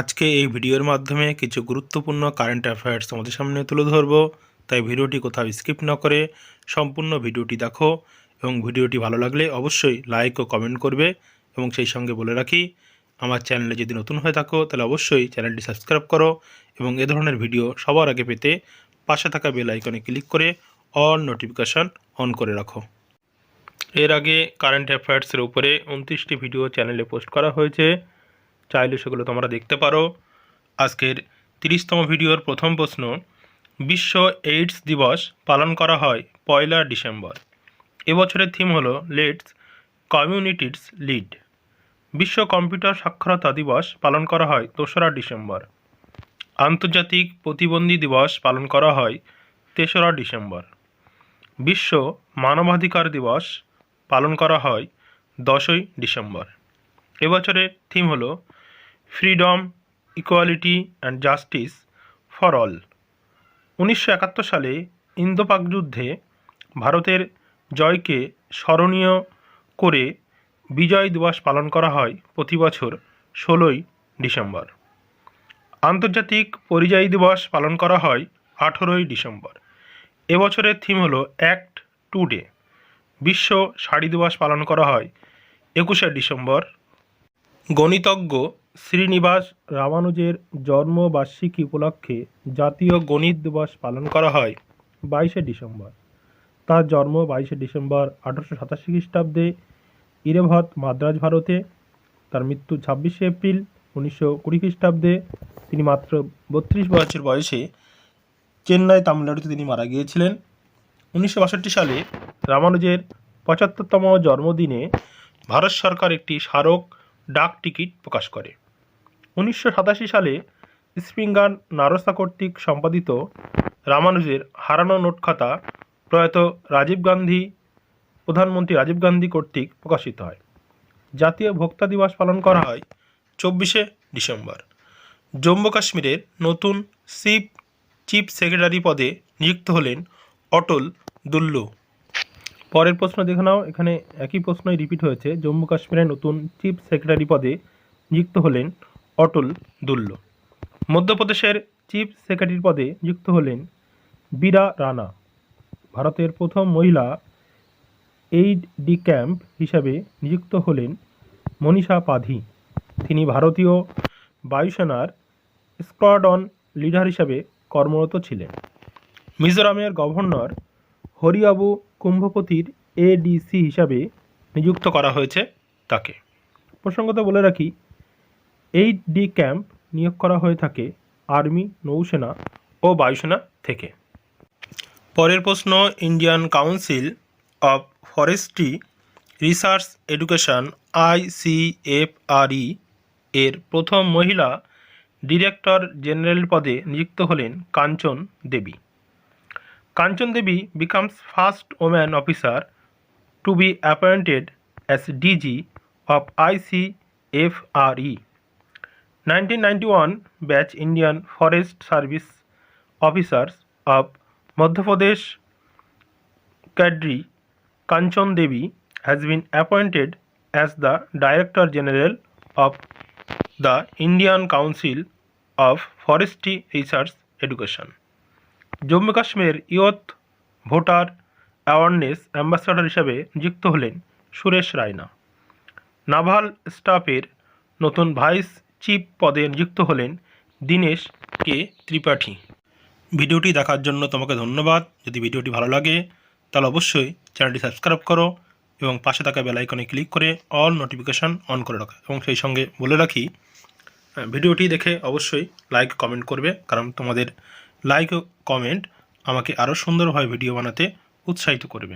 আজকে এই ভিডিওর মাধ্যমে কিছু গুরুত্বপূর্ণ কারেন্ট অ্যাফেয়ার্স তোমাদের সামনে তুলে ধরব। তাই ভিডিওটি কোথাও স্কিপ না করে সম্পূর্ণ ভিডিওটি দেখো এবং ভিডিওটি ভালো লাগলে অবশ্যই লাইক ও কমেন্ট করবে এবং সেই সঙ্গে বলে রাখি, আমার চ্যানেলে যদি নতুন হয়ে থাকো তাহলে অবশ্যই চ্যানেলটি সাবস্ক্রাইব করো এবং এ ধরনের ভিডিও সবার আগে পেতে পাশে থাকা বেল আইকনে ক্লিক করে অল নোটিফিকেশান অন করে রাখো। এর আগে কারেন্ট অ্যাফেয়ার্সের উপরে উনত্রিশটি ভিডিও চ্যানেলে পোস্ট করা হয়েছে। চাইলে সেগুলো তোমরা দেখতে পারো। আজকের তিরিশতম ভিডিওর প্রথম প্রশ্ন, বিশ্ব এইডস দিবস পালন করা হয় পয়লা ডিসেম্বর। এবছরের থিম হলো লেটস কমিউনিটিস লিড। বিশ্ব কম্পিউটার সাক্ষরতা দিবস পালন করা হয় দোসরা ডিসেম্বর। আন্তর্জাতিক প্রতিবন্ধী দিবস পালন করা হয় তেসরা ডিসেম্বর। বিশ্ব মানবাধিকার দিবস পালন করা হয় দশই ডিসেম্বর। এবছরের থিম হলো freedom, equality and justice for all. উনিশশো একাত্তর সালে ইন্দো পাক যুদ্ধে ভারতের জয়কে স্মরণীয় করে বিজয় দিবস পালন করা হয় প্রতি বছর ষোলোই ডিসেম্বর। আন্তর্জাতিক পরিযায়ী দিবস পালন করা হয় আঠেরোই ডিসেম্বর। এবছরের থিম হলো অ্যাক্ট টু ডে। বিশ্ব শাড়ি দিবস পালন করা হয় একুশে ডিসেম্বর গণিতজ্ঞ শ্রীনিবাস রামানুজের জন্মবার্ষিকী উপলক্ষে জাতীয় গণিত দিবস পালন করা হয় বাইশে ডিসেম্বর। তার জন্ম বাইশে ডিসেম্বর আঠারোশো সাতাশি খ্রিস্টাব্দে ইরেভত, মাদ্রাজ, ভারতে। তার মৃত্যু ছাব্বিশে এপ্রিল উনিশশো কুড়ি খ্রিস্টাব্দে। তিনি মাত্র বত্রিশ বছর বয়সে চেন্নাই, তামিলনাড়ুতে তিনি মারা গিয়েছিলেন। উনিশশো বাষট্টি সালে রামানুজের পঁচাত্তরতম জন্মদিনে ভারত সরকার একটি স্মারক ডাক টিকিট প্রকাশ করে। উনিশশো সাতাশি সালে স্প্রিঙ্গার নারসা কর্তৃক সম্পাদিত রামানুজের হারানো নোট খাতা প্রয়াত রাজীব গান্ধী, প্রধানমন্ত্রী রাজীব গান্ধী কর্তৃক প্রকাশিত হয়। জাতীয় ভোক্তা দিবস পালন করা হয় চব্বিশে ডিসেম্বর। জম্মু কাশ্মীরের নতুন চিফ চিফ সেক্রেটারি পদে নিযুক্ত হলেন অটল দুল্লু। পরের প্রশ্ন দেখে নাও। এখানে একই প্রশ্নই রিপিট হয়েছে। জম্মু কাশ্মীরের নতুন চিফ সেক্রেটারি পদে নিযুক্ত হলেন অটল দুল্ল। মধ্যপ্রদেশের চিফ সেক্রেটারি পদে নিযুক্ত হলেন বীরা রানা। ভারতের প্রথম মহিলা এইড ডি ক্যাম্প হিসাবে নিযুক্ত হলেন মনীষা পাধি। তিনি ভারতীয় বায়ুসেনার স্কোয়াডন লিডার হিসাবে কর্মরত ছিলেন। মিজোরামের গভর্নর হরিবাবু কুম্ভপতির এডিসি হিসাবে নিযুক্ত করা হয়েছে তাকে। প্রসঙ্গত বলে রাখি এই ডি ক্যাম্প নিয়োগ করা হয়ে থাকে আর্মি, নৌসেনা ও বায়ুসেনা থেকে। পরের প্রশ্ন, Indian council of forestry research education ICFRE এর প্রথম মহিলা ডিরেক্টর জেনারেল পদে নিযুক্ত হলেন Kanchan Devi. Kanchan Devi becomes first woman officer to be appointed as DG of ICFRE. 1991 batch Indian Forest Service officers of Madhya Pradesh cadre Kanchan Devi has been appointed as the Director General of the Indian Council of Forestry Research Education. Jammu Kashmir youth voter awareness ambassador হিসাবে নিযুক্ত হলেন Suresh Raina. Naval স্টাফের নতুন vice chief পদে নিযুক্ত হলেন দীনেশ কে ত্রিপাঠী। ভিডিওটি দেখার জন্য তোমাকে ধন্যবাদ। যদি ভিডিওটি ভালো লাগে, তাহলে অবশ্যই চ্যানেলটি সাবস্ক্রাইব করো এবং পাশে থাকা বেল আইকনে ক্লিক করে অল নোটিফিকেশান অন করে রাখো। এবং সেই সঙ্গে বলে রাখি ভিডিওটি দেখে অবশ্যই লাইক, কমেন্ট করবে, কারণ তোমাদের লাইক ও কমেন্ট আমাকে আরও সুন্দরভাবে ভিডিও বানাতে উৎসাহিত করবে।